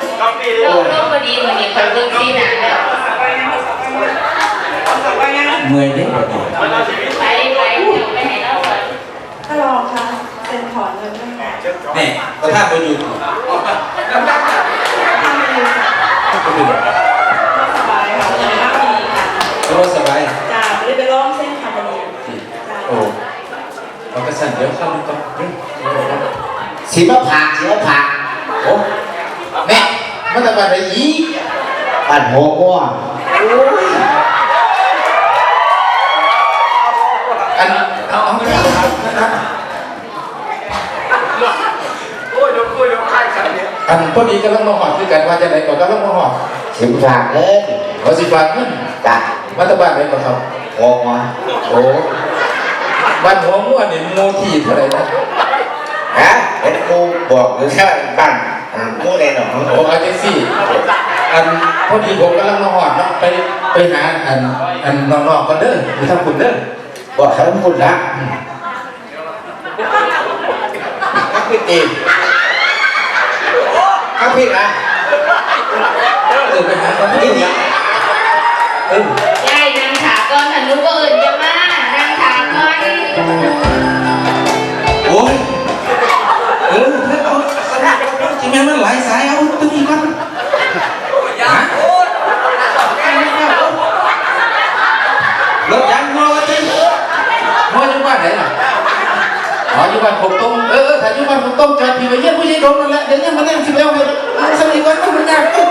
โลกโลกพอดีมันนี่คอยเบิ่งซีหนังแล้วเมื่อยเด้บ่ดีไปไปเดี๋ยวไปให้เราก่อนถ้ารอค่ะเซ็นถอนเงินไม่ได้แน่ก็ถ้าบ่อยู่ถ้าไม่อยู่ค่ะก็อยู่สบายค่ะเลยมากดีค่ะก็สบายจ้าไม่ได้ไปร้องเส้นค่ะวันนี้จ้าโอ้มันก็สั่นเดี๋ยวเข้ามันก็เฮ้ยสีมะผากสีมะผากโอ้แม่ มันจะมาได้อีกปัดหัวง่วงอันเอาเอาเอาอันพอดีกำลังมาหอดคือกันว่าจะไหนก่อนกำลังมาหอดสีมะผากเอ้ยเขาสิฝากเงินจ้ะมาตะบ้านไหนก่อนครับหัวง่วงโอ้บ้านหัวม่วนนี่โมทีเท่าไหร่นะฮะเห็นกูบอกหรือแค่บ้าน อ่ากูเลยหนอโอ้อาเจซี่อันพอดีผมกำลังมาหอดเนาะไปไปหาอันอันน้องๆกันเด้อหรือทำคุณเด้อบอกเขาพูดนะนักพิตีนักพินะเออไปหาตอนนี้เนี่ยเออยายนางขาก่อนหันลูกก็อื่น ที่แม่มันหลายสายเอาตัวนี้ก่อนฮะรถยังงอจริงงออยู่บ้านไหนล่ะอ๋ออยู่บ้านผมต้มเออเออถ้าอยู่บ้านผมต้มจอดพี่ไปเยี่ยมผู้ใหญ่ดงนั่นแหละเดี๋ยวนี้มาเล่นสิบแล้วเลยสนิทกันก็มันยากเออ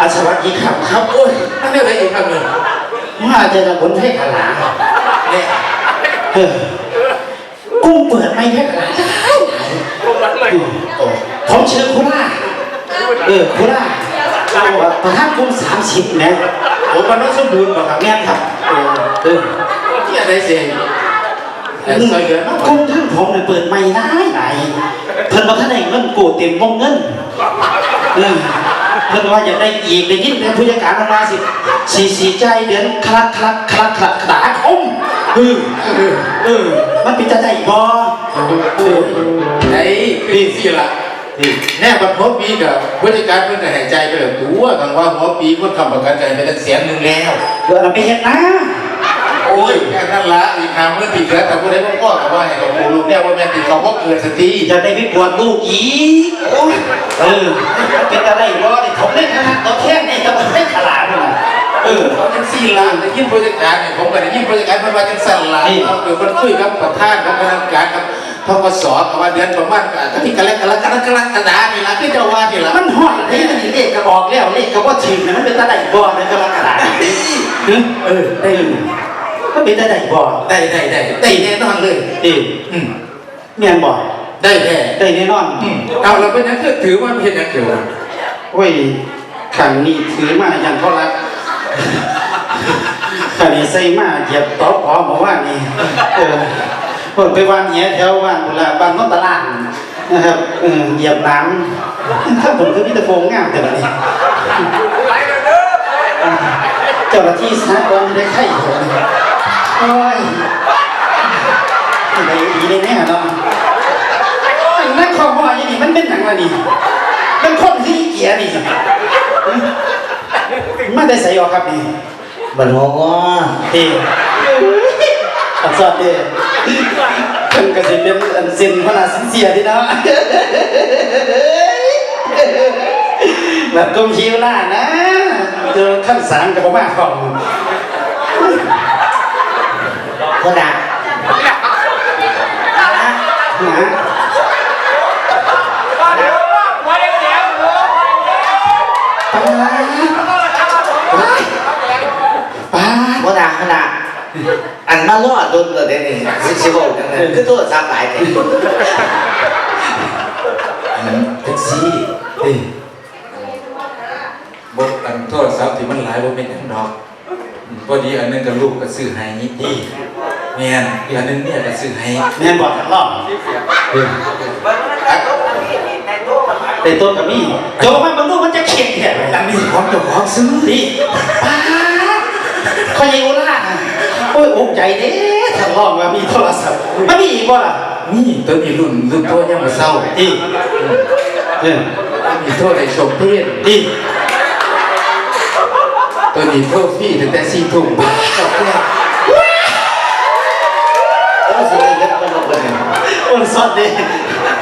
อาสวัสดีครับครับโอ้ยมันเรียกอะไรอีกคำหนึ่งมาเจอกับคนให้ขลาเนี่ย เออกูเปิดไม่ให้ขลาโอ้ผมชื่อคุณล่าเออคุณล่าประธานกลุ่มสามสิบนะโอ้มันน้องสมบูรณ์ป่ะครับแม่นครับเออเออที่อะไรเสียงแต่ซอยเดือนมากกลุ่มท่านผมเนี่ยเปิดไม่ได้ไหนเพิ่นว่าท่านได้เงินกูเต็มวงเงินเออเพิ่นว่าอยากได้อีกได้ยินเป็นผู้จัดการมาสิสีสีใจเดือนคลักคลักคลักคลักขดาคม เออเออเออมันเป็นจะได้บ่เออไอ้ปีสี่ละนี่แน่บัดหัวปีกับผู้จัดการเพิ่นก็หายใจไปแล้วตัวกันว่าหัวปีคนทำประกันใจไปตั้งแสนหนึ่งแล้วเดี๋ยวเราไปเฮ็ดนะโอ้ยแค่นั้นละอีกคำเมื่อตีแล้วแต่ผู้ใดพ่อกับว่าให้กับผู้ลูกเนี่ยว่าแม่ติดเขาเพราะเกิดสติจะได้ไปบวชลูกอีกโอ้ยเออเป็นอะไรบ่ได้ผมเล่นขนาดตัวแค่นี้จะมันเล่นขลาดนี่ล่ะ เออเขาจังสี่ละได้ยินผู้จัดการเนี่ยผมก็ได้ยินผู้จัดการเพิ่นว่าจังสั่นละนี่เขาเกิดคนคุยกับประธานกับคณะกรรมการกับทกศกับว่าเดือนประมาณกับที่กรกฎาคมกรกฎานี่ละคือเจ้าว่านี่ละมันหอดเลยมันเลขก็บอกแล้วเลขก็บ่ถึงนะมันเป็นตาได้บ่ในกรกฎาคมเออได้มันเป็นตาได้บ่ได้ได้ได้ได้แน่นอนเลยเอออืมแม่นบ่ได้แท้ได้แน่นอนอืมเอาเราเป็นนักถือว่าเป็นนักถือว่าโอ้ยขังนี้ถือมาอย่างเขารัก ขังนี้ใส่มาเหยียบต๊อกหอมบอกว่านี่เออเพิ่นไปวางเหี้ยแถวบ้านพุ่นละบ้านนนตลาดนะครับเออเหยียบน้ำถ้าผมคือมีแต่โฟงงามแต่แบัดนี้เจ้าหน้าที่สหกรณ์ได้ไข่เหรอโอ้ยได้ดีเลยแน่เนาะโอ้ยนั่นข้อหออย่างนี้มันเป็นหนังละนี่เป็นคนที่เกียร์นี่ มาได้ใส่ออกครับนี่บันหัวงอเฮ้อันสอดเด้เพิ่นก็สิเป็นอันเซ็นพนาสินเสียดีเนาะแบบกลมคิวหน้านะเจอขั้นสามกับบ่มาของก็ดักนะป้าป้า ก็ดักขนาด อันมาล่อโดนเลยเนี่ยนี่สิสิบอกจังเลยคือโทรศัพท์หลายแต่อันนั้นแท็กซี่เอ้ยบทอันโทรศัพท์ที่มันหลายบ่เป็นหยังดอกอืมพอดีอันหนึงกับลูกก็ซื้อให้นี่แม่นอีกอันหนึงเนี่ยก็ซื้อให้แม่นบอกรอบเอออันแต่ต้นกับมี่โจมันมันรู้มันจะเข็ดแค่อันนี้ของเจ้าของซื้อนี่ป้าคอยโอล่า โอ้ยอกใจเด้ทางห้องว่ามีโทรศัพท์มันมีอีกบ่ล่ะนี่ตัวนี้รุ่นรุ่นตัวยังมาเศร้าที่เออมีโทษในชมเพศที่ตัวนี้โทษพี่ตั้งแต่สี่ทุ่มจบแล้วเออสิได้เฮ็ดบ่ลงเลยโอ้ยสดดิ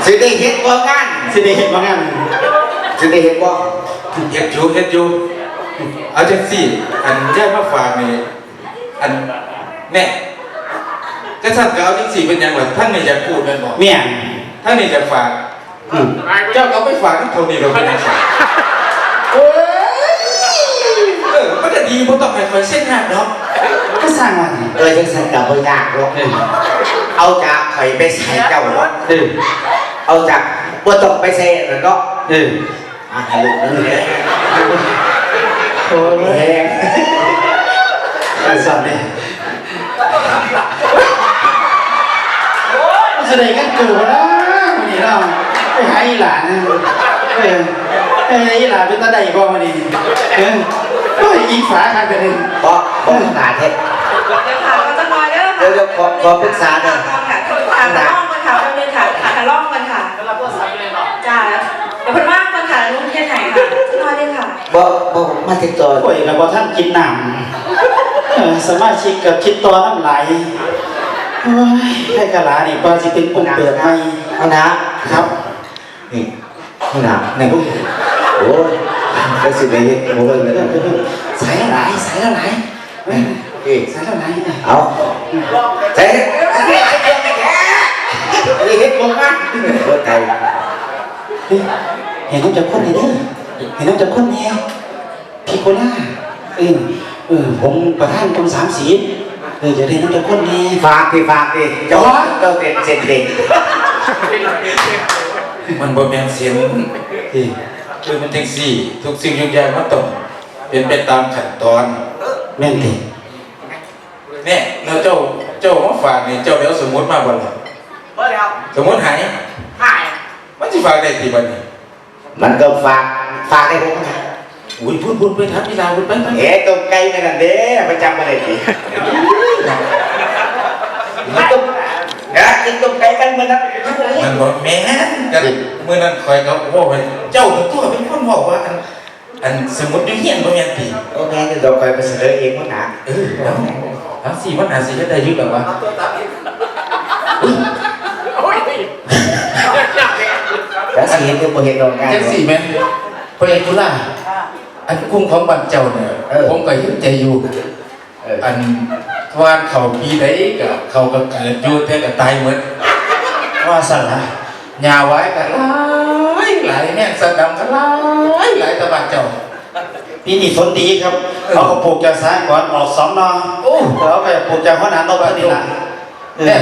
สิได้เฮ็ดบ่งานสิได้เห็นว่างานสิได้เฮ็ดบ่เฮ็ดอยู่เฮ็ดอยู่เอาจังสี่อันแยกมาฝากนี่อัน แน่จะสั่นก็เอาจังสี่เป็นหยังไงท่านนี่อยากพูดแม่นบอกเมียท่านนี่จะฝากอืมเจ้าก็ไม่ฝากที่เท่านี้เราเป็นยังไงโอ้ยเออมันก็ดีเพราะต้องให้คอยเส้นงานเนาะก็สร้างมันเออจังซั่นก็บ่ยากหรอกเอาจากข่อยไปใส่เจ้าเนาะเออเอาจากบ่ต้องไปใส่แล้วเนาะเอออะให้ลูกนั่นเลยโอ้ยแรงสด ดิแสดงกันกูนะวันนี้เราไปหาอีหลานนะเออเอออีหลานเป็นตาใดบ่วันนี้เออโอ้ยยิงฝาทางกันเลยบ่บ่ขนาดเฮ็ดเดี๋ยวค่ะก็จะน้อยเด้อค่ะเดี๋ยวเดี๋ยวขอขอปรึกษาหน่อยค่ะค่ะค่ะล่องกันค่ะแป๊บนึงค่ะค่ะค่ะล่องกันค่ะจ้าเดี๋ยวเพิ่นว่างกันค่ะลุงเทียนไหนค่ะจะน้อยเด้อค่ะบ่บ่มาติดต่อโอ้ยแล้วพอท่านกินน้ำเออสมาชิกกับคิดตัวน้ำไหล โอ้ยให้กะลานี่ปาสิเป็นปุ่มเปิดไหมเอานะครับ นี่นี่นะนี่พวกโอ้ยก็สิได้เฮ็ดบ่เบิ่งเลยใส่ละไหลายใส่ละไหลายเอ้ยเอ้ยใส่ละไหลายเนี่ยเอาใส่นี่เฮ็ดบ่มาบ่ไกลเฮ้ยเห็นน้องจับคนนี่เด้อเห็นน้องจับคนเนี่พี่โคล่าเออเออผมประธานกรมสามสี เออจะได้น้องจับคนนี่ฝากดิฝากดิเจ้าเจ้าเป็นเสร็จเด็กมันบ่แม่นเสียงเอ้ยคือมันจังสี่ ทุกสิ่งทุกอย่างมันต้องเป็นไปตามขั้นตอน แม่นดิแน่แล้วเจ้าเจ้ามาฝากนี่เจ้าเดี๋ยวสมมุติมาบ่ล่ะบ่แล้วสมมุติหายหายมันสิฝากได้ที่บัดนี้มันก็ฝากฝากให้ผมนะอุ้ยพูดพูดไปทักพี่ลาพูดไปไปเอ๊ะตรงไกลไปนั่นเด้ประจำมาเลยดิมันต้องเดี๋ยว กินตรงไกลกันมันนมันบ่แม่นกันเมื้อนั้นคอยก็เว้าให้เจ้าตัวเป็นคนบอกว่าอันอันสมมุติอยู่เฮียนบ่แม่นติโอเคเดี๋ยวเราคอยไปเสนอเองมั้งนะเออแล้วเอาสิมันอาสิเฮ็ได้ยู่แบบว่าแล้วสิเห็นก็บ่เห็นดอกงานจังสี่แม่นพระเอกกุล่าอันกุ้งของบ้านเจ้าเนี่ยผมก็เห็นใจอยู่อัน วานเขาปีใดก็เขาก็เกิดอยู่แต่ก็ตายหมดว่าสั่นละยาไว้ก็หลายหลายแม่งสะดำก็หลายหลายตะบานเจ้าปีนี้ฝนดีครับเอากระปลูกจากสายก่อนออกสองนอโอ้เดี๋ยวเอาไปปลูกจากหัวหน้าโตะนี่ละเออเนี่ย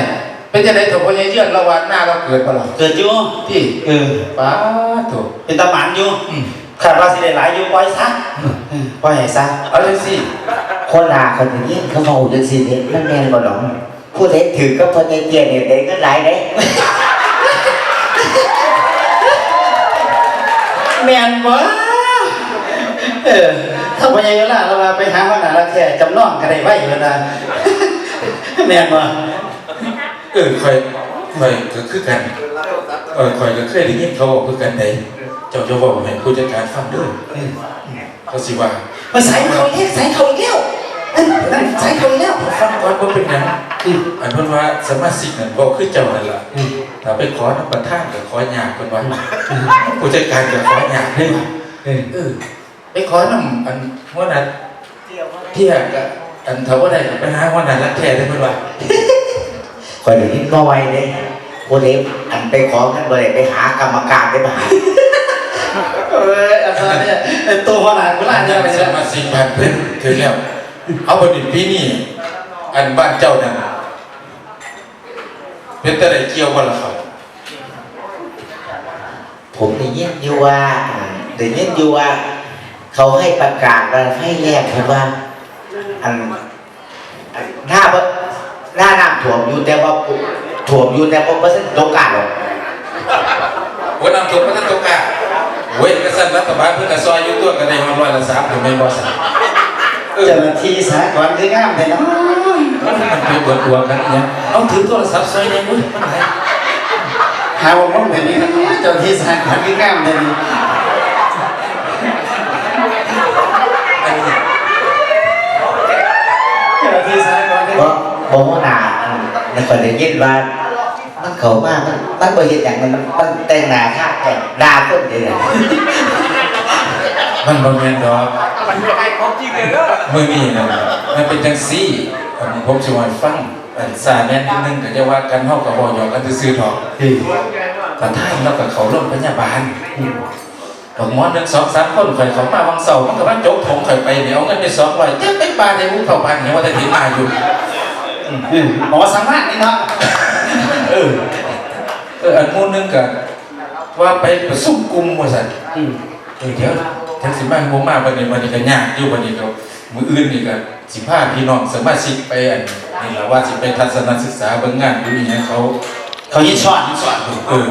เป็นจะได้ถูกพญาเยือนระหว่างหน้าเราเกิดปะล่ะเกิดอยู่ที่เออป้าถูกเป็นตาหมันอยู่อืมขาดว่าสิได้หลายอยู่ปล่อยซะเออปล่อยให้ซะเอาจังสี่ คนลาคนอย่างนี้เขาเมาจังสิเนี่ยมันแม่นบ่หรอกผู้ใดถือก็พอใจเกียร์เนี่ยได้ก็หลายเด้แม่นบ่เออถ้าบ่ยังล่ะเราว่าไปหาหัวหน้าละแค่จำนองก็ได้ไว้อยู่นะแม่นบ่เออคอยคอยก็คือกันเออคอยก็เคยได้ยินเขาบอกคือกันใดเจ้าจะบอกให้ผู้จัดการฟังด้วยเออเขาสิว่ามาใส่เขาอีกใส่เขาอีกแล้ว เอ้ยนั่นใส่เขาอีกแล้วฟังก่อนว่าเป็นหยังอืมอันเพิ่นว่าสมาชิกนั่นบอกคือเจ้านั่นล่ะอืมถ้าไปขอน้ำประทานก็ขอหยาเพิ่นว่าผู้จัดการก็ขอหยาเด้อเออเออไปขอน้ำอันหัวหน้าเที่ยก็อันถ้าบ่ได้ก็ไปหาหัวหน้ารักแท้เด้อเพิ่นว่าคอยเดี๋ยวนี้ก็ไวเด้ผู้ใดอันไปขอเงินบ่ได้ไปหากรรมการได้บ่หาเอ้ยอาจารย์เนี่ยไอ้ตัวหัวหน้ากูล่าอันจะนี้ไปสแล้วมาชิกบ้านเพิ่นถึงแล้ว เอาบ่ดิปีนี้อันบ้านเจ้านั่นเป็นแต่ได้เกี่ยวบ่ล่ะครับผมได้ยินอยู่ว่าได้ยินอยู่ว่า เขาให้ประกาศว่าให้แยกเพราะว่า อันอันหน้าบ่หน้าน้ำท่วมอยู่แต่ว่าท่วมอยู่แต่ว่าบ่ทันตกกาหรอกหัวหน้าตัวบ่ทันตกกะเว้ยกระสันรัฐบาลเพิ่นก็ซอยอยู่ตัวก็ได้มาร้อยละ3ถึงแม่นบ่ซั่น เออเจ้าหน้าที่สากลคืองามเลยเนาะมันมันไปเบิดตัวกันเนี่ยเอาถือโทรศัพท์ใส่ในมือมันไหนหาว่ามันแบบนี้เจ้าที่สายความงามเลยนี่อันนี้เจ้าที่สายความเพราะเพราะว่าหนาในคนได้ยินว่ามันเขามามันมันบ่เห็นอย่างมันมันแต่งหน้าค่าแต่งด่าคนเดียวมันบ่แม่นดอก มือนี่นะมันเป็นจังซี่อันนี้ผมสิว่าฟังอันสาแน่นนิดนึงก็จะว่ากันเฮาก็บ่หยอกกันซื่อๆดอกเฮ้ยตอนท้ายเราก็เขาโรงพยาบาลบอกมอนหนึ่งสองสามคนข่อยเขามาวังเสาร์มันก็ว่านจกผมข่อยไปเดี๋ยวเงินไปสองร้อยเจ๊ไปบาทในหูเขาบ้านเนี่ยว่าแต่ถึงมาอยู่หมอสามารถนี่เนาะเออเอออันมูลหนึงก็ว่าไปประสุมกลุ่มว่าสันเดี๋ยว ทั้งสิบ้านผมมาวันนี้วันนี้ก็ยากอยู่วันนี้ก็มืออื่นนี่ก็สิพาพี่น้องสมาชิกไปอันนี่แหละว่าสิไปทัศนศึกษาเบิ่งงานดูอย่างเงี้ยเขา เขายิดช็อตสอนเออ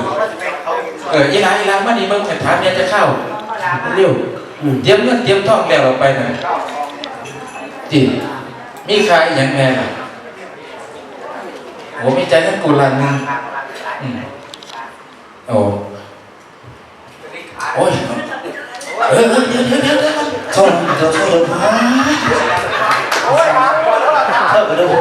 เอออีหลาอีหลามานี่เบิ่งให้ถามเนี่ยจะเข้าเร็วเตรียมเงินเตรียมทองแล้วเราไปน่ะจิมีใครอย่างแม่ล่ะโอ้มีใจทั้งกูลันนึงอืมโอ้โอ้ย เออเออเดี๋ยวเดี๋ยวเดี๋ยวเดี๋ยวโทษเดี๋ยวโทษเลยพ่อเออเดี๋ยวพ่อ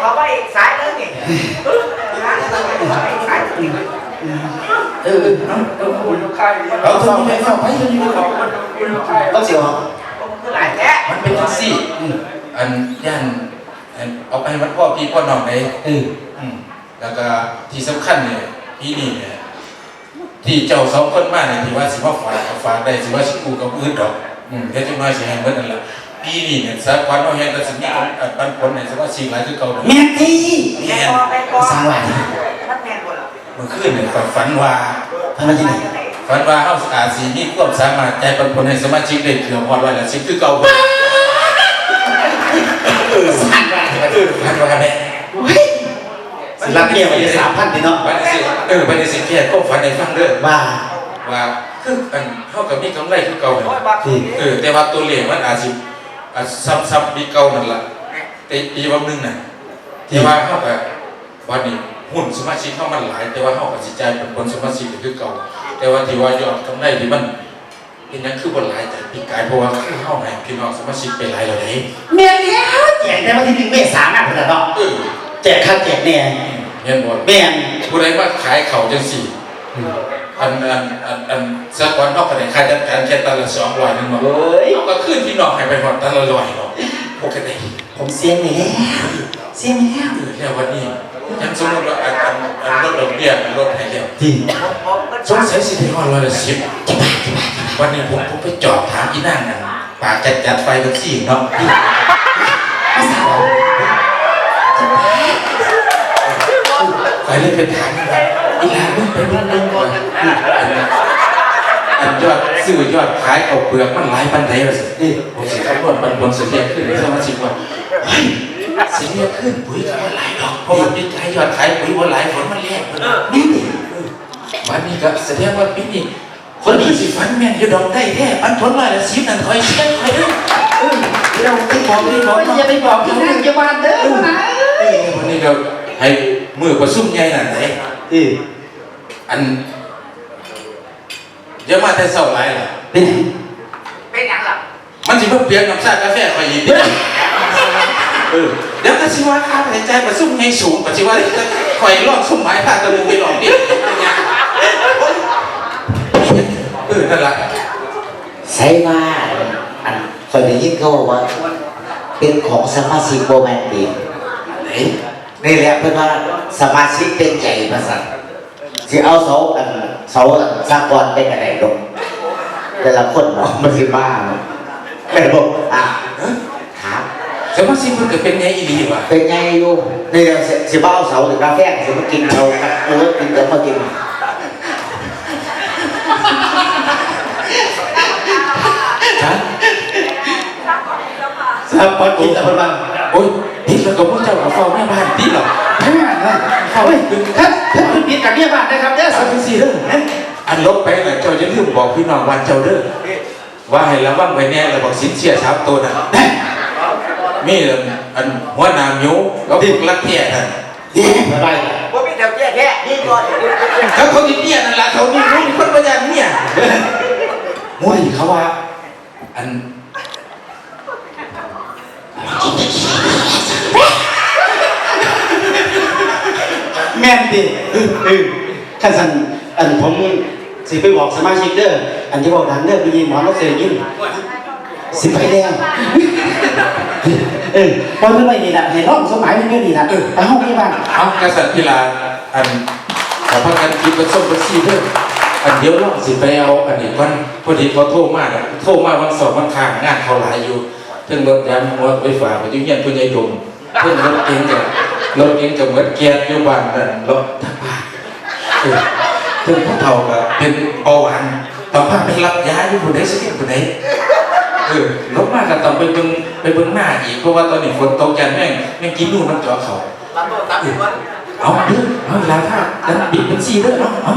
เขาไปสายเลยนี่เออเอาเอาเอาเอาเถอะไม่เอาไปเถอะนี่เอาต้องเสียวเหรอหลายแท้มันเป็นจังซี่อันย่านอันเอาไปมันพ่อพี่พ่อน้องเอออืมแล้วก็ที่สำคัญเนี่ย พี่นี่เนี่ยที่เจ้าสองคนมาเนี่ยที่ว่าสิว่าฝากก็ฝากได้สิว่าสิกูกับอื่นดอกอืมเดี๋ยวจังน้อยสิให้เบิดนั่นล่ะพี่นี่เนี่ยสักวันเอาเฮ็ดแล้วสิมีคนอันปันผลเนี่ยสิว่าสิหลายคือเก่าดอกแม่นที่แม่นสร้างหลายมันแม่นบ่ล่ะเมื่อคืนเนี่ยก็ฝันว่าทำมาที่ไหนฝันว่าเฮาอาจสิมีความสามารถใจปันผลให้สมาชิกได้เกือบฮอดร้อยละ10คือเก่าเออสร้างว่าเออฝันว่าแม่ สิรับเมียมาได้สามพันดีเนาะบัดนี้สิเออบัดนี้สิแค่ก็ฝันให้ฟังเด้อว่าว่าคืออันเท่ากับมีกำไรคือเก่าเนี่ยที่เออแต่ว่าตัวเลขมันอาจสิอาจซ้ำซ้ำปีเก่านั่นล่ะแต่ปีวันหนึงน่ะแต่ว่าเท่ากับวันนี้หุ้นสมาชิกเข้ามันหลาย แต่ว่าเท่ากับสิใจายเป็นคนสมาชิกคือเก่า แต่ว่าที่ว่ายอดกำไรที่มันเป็นหยังคือบนหลายแต่ปีกายเพราะว่าคือเข้าไหนพี่น้องสมาชิกไปหลายแล้วเด้เมียแล้วแจกได้วันที่หนึ่งเมษายนนะเพื่อนเนาะเออ แจกค่าแจกเนี่ยเห็นบ่แม่นผู้ใดมาขายเขาจังสี่อันอันอันอันสักวันนอกกันค่าจัดการแค่ตันละสองร้อยนึงเนาะเฮ้ยเอาก็ขึ้นพี่น้องให้ไปหอดตันละร้อยเนาะปกติผมเสียงแล้วเสียงแล้วเออแล้ววันนี้ยังสมมติว่าอันอันอันรถดอกเบี้ยอันรถให้แล้วที่สงสัยสิได้หอดร้อยละสิบวันนี้ผมผมไปจอดถามอีนั่งนั่นปากจัดจัดไฟกับสี่เนาะพี่ ไปเลยไปถามอีหลานมึงไปเบิ่งเบิ่งก่อนอันยอดซื้อยอดขายเอาเปลือกมันหลายปันไดว่าสิที่ผมสิคำนวณปันผลเสถียรขึ้นในสมาชิกว่าเฮ้ยเสถียรขึ้นปุ๋ยก็ว่าหลายดอกเพราะว่าปีกายยอดขายปุ๋ยว่าหลายผลมันแรงนี่นี่วันนี้ก็แสดงว่าปีนี้คนนี้สิฟันแม่นอยู่ดอกได้แท้ปันผลมาแล้วสิบนั่นคอยเชื่อคอยด้อเราที่บอกที่บอกอย่าไปบอกที่นั่งจะบ้านเด้อนะเออวันนี้ก็ให้ มือประซุ่มใหญ่นั่นไหนที่อันเยอะมาแต่เศร้าไรล่ะเป็นไงเป็นหยังล่ะมันสิมาเปลี่ยนน้ำชากาแฟคอยอีกเด้อเออเดี๋ยวก็สิว่าค่าหายใจประซุ่มให้สูงกว่าสิว่าคอยลอกสุ่มหมายผ้ากระมูไปลองดิเออนั่นล่ะใช่ว่าอันคนได้ยินเขาบอกว่า เป็นของสมาชิกโบแมนตีไหน นี่แหละเพื่อนว่าสมาชิกเป็นใหญ่มาสั่นที่เอาเสาอันเสาอันสร้างกรเป็นอะไรลงแต่ละคนเนาะมันคือบ้าเนาะไม่รู้อะถามสมาชิกมันก็เป็นไงอีหลีวะเป็นไงอยู่นี่เดี๋ยวสิสิบ้าเอาเสาหรือกาแฟสิมากินเราครับเออกินเดี๋ยวมากินฮะสามปอนกินแต่คนบ้านโอ้ย นี่แล้วก็พวกเจ้าก็เฝ้าแม่บ้านดีหรอทั้งนั้นเลยเฮ้ยถ้าถ้าคุณผิดกับเมียบ้านนะครับเด้อเอาจังซี่เด้ออันลบไปน่ะเจ้าจะลืมบอกพี่น้องวันเจ้าเด้อว่าให้ระวังไว้แน่ระวังสินเสียทรัพย์ตัวน่ะมีอันหัวหน้ามิวก็ฝึกรักแท้นั่นนี่อะไรว่ามีแต่แค่แค่นี่ก่อนเขาเขาที่เตี้ยนั่นล่ะเขานี่รู้คนประหยัดเนี่ยโอ้ยเขาว่าอัน แม่นดิเออเออขั้นสันอันผมสิไปบอกสมาชิกเด้ออันที่บอกดังเด้อมีหมอเราเสียยินสิไปแดงเออพอเมื่อไหร่นี่แหละให้ร้องสมัยมันอยู่นี่ะเออไปห้องนี้บ้างเอากษัตริย์กีฬาอันขอพักกันคิดเป็นส้มเป็นซีเด้ออันเดียวเราสิไปเอาอันนี้วันพอดีเขาโทรมาน่ะโทรมาวันสองวันค้างงานเขาหลายอยู่เพิ่งรถยามหัวไปฝากไปยุ่งยันผู้ใหญ่ดมเพิ่งรถเก๋งกับ รถเก๋งกับเหมือนเกียร์อยู่บ้านนั่นรถทักบ้านเออเพิ่งผู้เฒ่าก็เป็นเบาหวานต่อมาไปรับยาอยู่ผู้ใดสักผู้ใดเออรถมากก็ต้องไปเบิ่งไปเบิ่งหน้าอีกเพราะว่าตอนนี้ฝนตกยันแม่งแม่งกินนู่นมันจ่อเขารับโทรศัพท์อีกวันเอาเด้อเอาเวลาถ้าดันบิดเป็นซีเด้อเอาเอา